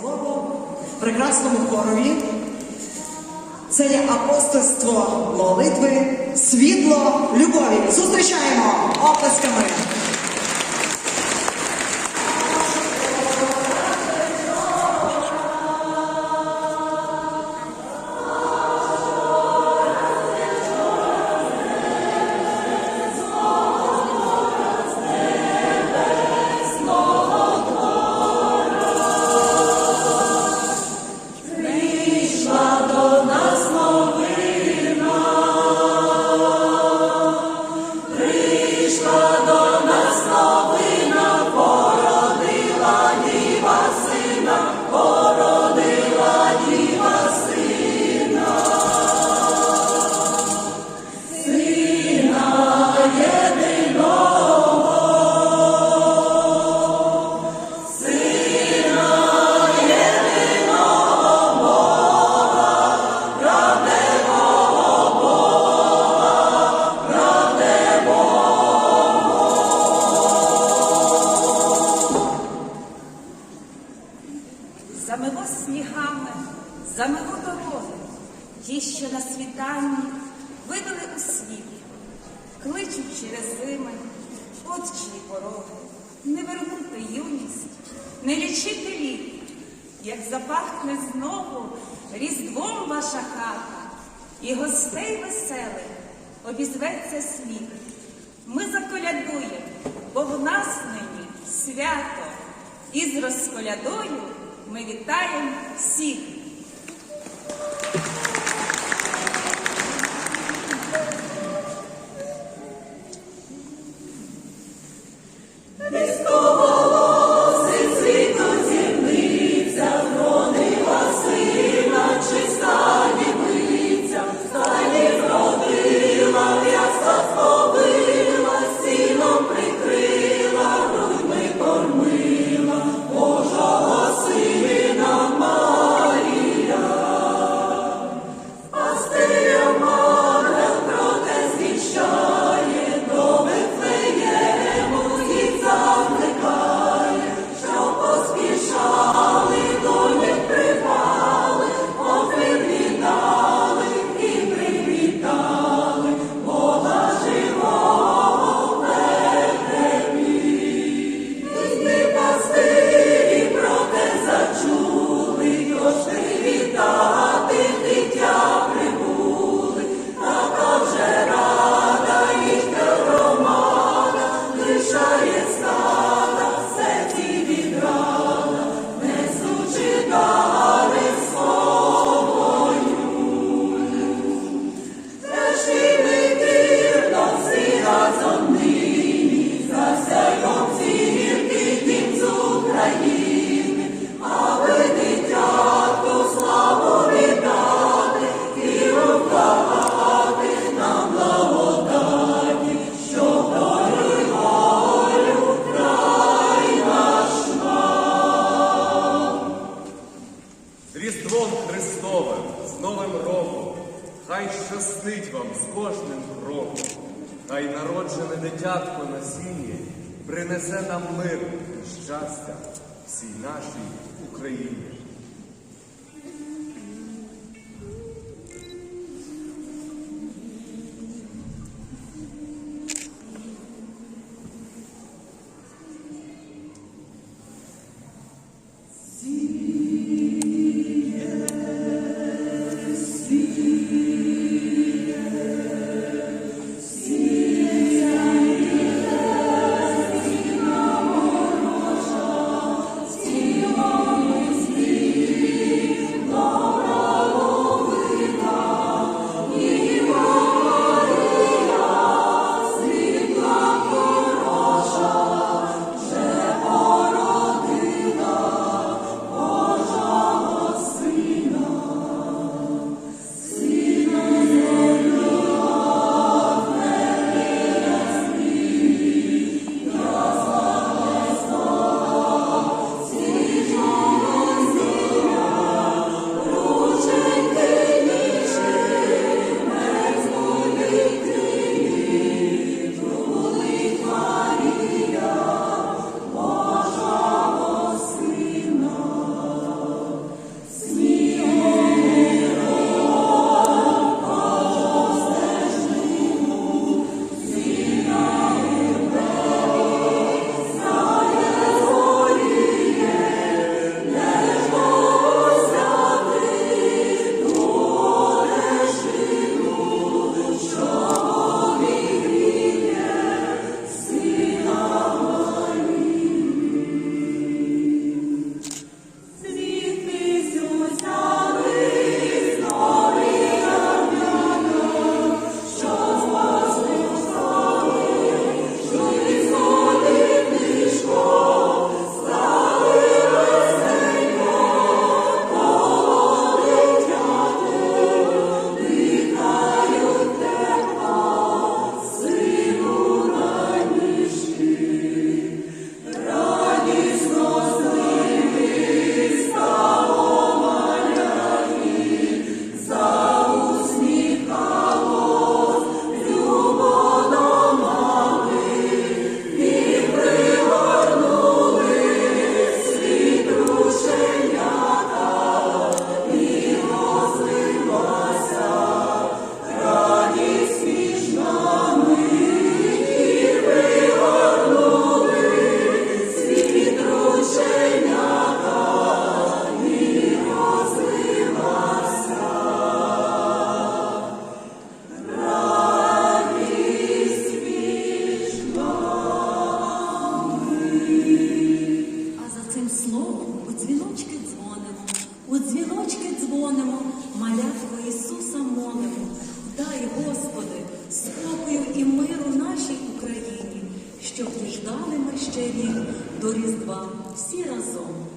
слово прекрасному хорові. Це є апостольство молитви, світло любові. Зустрічаємо оплесками. Через зими, от чиї пороги, не вернути юність, не лічити літ, як запахне знову різдвом ваша хата, і гостей веселих обізветься сміх. Ми заколядуємо, бо в нас нині свято, і з розколядою ми вітаємо всіх. Дитятко на сіні принесе нам мир і щастя всій нашій Україні. Щоб діждали ми ще рік до Різдва всі разом.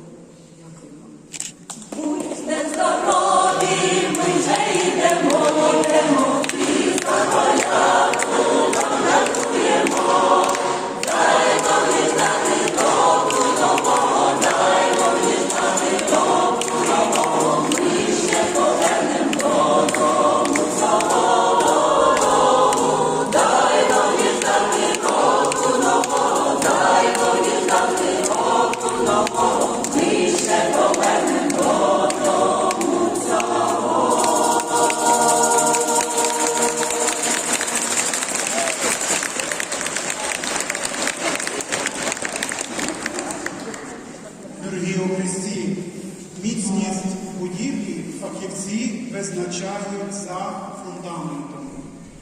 Фахівці визначають за фундаментом.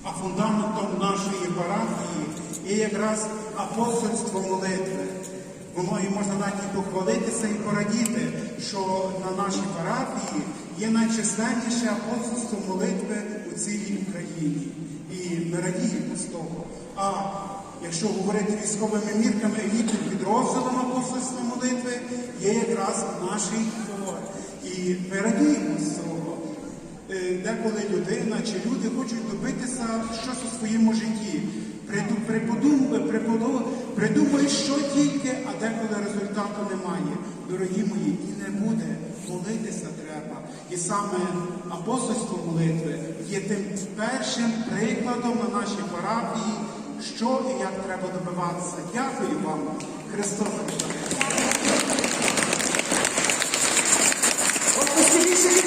А фундаментом нашої парафії є якраз апостольство молитви. Воно і можна навіть похвалитися і порадіти, що на нашій парафії є найчисленніше апостольство молитви у цілій Україні. І ми радіємо з того. А якщо говорити військовими мірками, елітним підрозділом апостольства молитви є якраз наш хор. І ми радіємо з цього. Е, Деколи людина чи люди хочуть добитися щось у своєму житті. Приду- приподум- приподу- Придумають, що тільки, а деколи результату немає. Дорогі мої, і не буде. Молитися треба. І саме апостольство молитви є тим першим прикладом на нашій парафії, що і як треба добиватися. Дякую вам, Христос. Jesus.